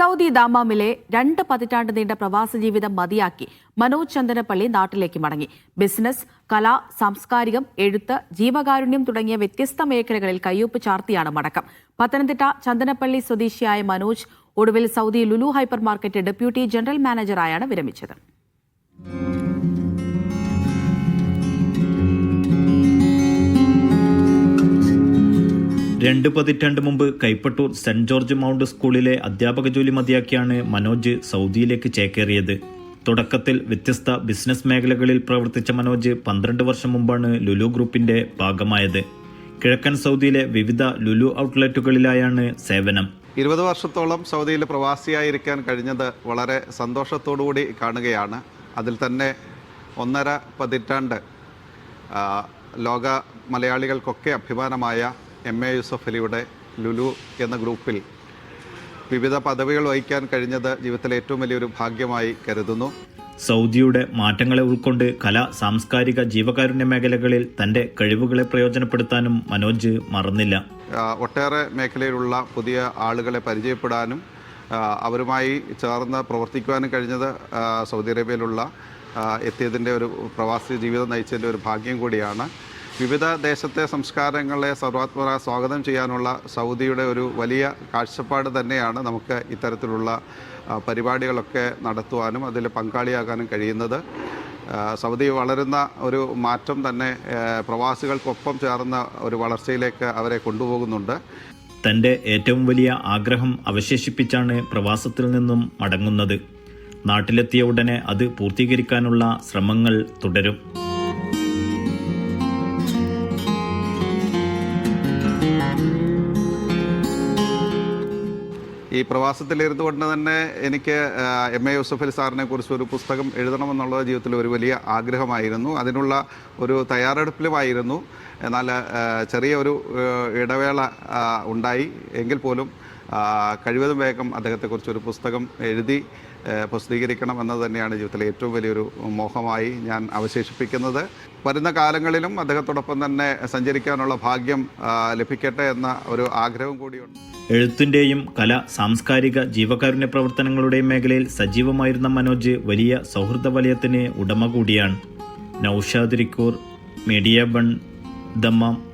Saudi ദാമാമിലെ രണ്ട് പതിറ്റാണ്ട് നീണ്ട പ്രവാസ ജീവിതം മതിയാക്കി മനോജ് ചന്ദനപ്പള്ളി നാട്ടിലേക്ക് മടങ്ങി. ബിസിനസ് കല സാംസ്കാരികം എഴുത്ത് ജീവകാരുണ്യം തുടങ്ങിയ വ്യത്യസ്ത മേഖലകളിൽ കയ്യൊപ്പ് ചാർത്തിയാണ് മടക്കം. പത്തനംതിട്ട ചന്ദനപ്പള്ളി സ്വദേശിയായ മനോജ് ഒടുവിൽ Saudi Lulu hypermarket deputy general മാനേജറായാണ് വിരമിച്ചത്. രണ്ട് പതിറ്റാണ്ട് മുമ്പ് കൈപ്പട്ടൂർ സെന്റ് ജോർജ് മൗണ്ട് സ്കൂളിലെ അധ്യാപക ജോലി മതിയാക്കിയാണ് മനോജ് സൗദിയിലേക്ക് ചേക്കേറിയത്. തുടക്കത്തിൽ വ്യത്യസ്ത ബിസിനസ് മേഖലകളിൽ പ്രവർത്തിച്ച മനോജ് പന്ത്രണ്ട് വർഷം മുമ്പാണ് ലുലു ഗ്രൂപ്പിന്റെ ഭാഗമായത്. കിഴക്കൻ സൗദിയിലെ വിവിധ ലുലു ഔട്ട്ലെറ്റുകളിലായാണ് സേവനം. ഇരുപത് വർഷത്തോളം സൗദിയിൽ പ്രവാസിയായിരിക്കാൻ കഴിഞ്ഞത് വളരെ സന്തോഷത്തോടുകൂടി കാണുകയാണ്. അതിൽ തന്നെ ഒന്നര പതിറ്റാണ്ട് ലോക മലയാളികൾക്കൊക്കെ അഭിമാനമായ എം എ യൂസഫ് അലിയുടെ ലുലു എന്ന ഗ്രൂപ്പിൽ വിവിധ പദവികൾ വഹിക്കാൻ കഴിഞ്ഞത് ജീവിതത്തിലെ ഏറ്റവും വലിയൊരു ഭാഗ്യമായി കരുതുന്നു. സൗദിയുടെ മാറ്റങ്ങളെ ഉൾക്കൊണ്ട് കല സാംസ്കാരിക ജീവകാരുണ്യ മേഖലകളിൽ തന്റെ കഴിവുകളെ പ്രയോജനപ്പെടുത്താനും മനോജ് മറന്നില്ല. ഒട്ടേറെ മേഖലയിലുള്ള പുതിയ ആളുകളെ പരിചയപ്പെടാനും അവരുമായി ചേർന്ന് പ്രവർത്തിക്കുവാനും കഴിഞ്ഞത് സൗദി അറേബ്യയിലുള്ള എത്തിയതിന്റെ ഒരു പ്രവാസി ജീവിതം നയിച്ചതിന്റെ ഒരു ഭാഗ്യം കൂടിയാണ്. വിവിധ ദേശത്തെ സംസ്കാരങ്ങളെ സർവാത്മക സ്വാഗതം ചെയ്യാനുള്ള സൗദിയുടെ ഒരു വലിയ കാഴ്ചപ്പാട് തന്നെയാണ് നമുക്ക് ഇത്തരത്തിലുള്ള പരിപാടികളൊക്കെ നടത്തുവാനും അതിൽ പങ്കാളിയാകാനും കഴിയുന്നത്. സൗദി വളരുന്ന ഒരു മാറ്റം തന്നെ പ്രവാസികൾക്കൊപ്പം ചേർന്ന ഒരു വളർച്ചയിലേക്ക് അവരെ കൊണ്ടുപോകുന്നുണ്ട്. തന്റെ ഏറ്റവും വലിയ ആഗ്രഹം അവശേഷിപ്പിച്ചാണ് പ്രവാസത്തിൽ നിന്നും മടങ്ങുന്നത്. നാട്ടിലെത്തിയ ഉടനെ അത് പൂർത്തീകരിക്കാനുള്ള ശ്രമങ്ങൾ തുടരും. ഈ പ്രവാസത്തിലിരുന്നു കൊണ്ട് തന്നെ എനിക്ക് എം എ യൂസഫ് അലി സാറിനെ കുറിച്ച് ഒരു പുസ്തകം എഴുതണമെന്നുള്ളത് ജീവിതത്തിൽ ഒരു വലിയ ആഗ്രഹമായിരുന്നു. അതിനുള്ള ഒരു തയ്യാറെടുപ്പിലുമായിരുന്നു. എന്നാൽ ചെറിയ ഒരു ഇടവേള ഉണ്ടായി. എങ്കിൽ പോലും കഴിവതും വേഗം അദ്ദേഹത്തെക്കുറിച്ച് ഒരു പുസ്തകം എഴുതി പ്രസിദ്ധീകരിക്കണം എന്നത് തന്നെയാണ് ജീവിതത്തിലെ ഏറ്റവും വലിയൊരു മോഹമായി ഞാൻ അവശേഷിപ്പിക്കുന്നത്. വരുന്ന കാലങ്ങളിലും അദ്ദേഹത്തോടൊപ്പം തന്നെ സഞ്ചരിക്കാനുള്ള ഭാഗ്യം ലഭിക്കട്ടെ എന്ന ഒരു ആഗ്രഹം കൂടിയുണ്ട്. എഴുത്തിന്റെയും കല സാംസ്കാരിക ജീവകാരുണ്യ പ്രവർത്തനങ്ങളുടെയും മേഖലയിൽ സജീവമായിരുന്ന മനോജ് വലിയ സൗഹൃദ വലയത്തിന് ഉടമ കൂടിയാണ്. നൌഷാദ് റിക്കൂർ മീഡിയ ബൺ ദമ്മാം.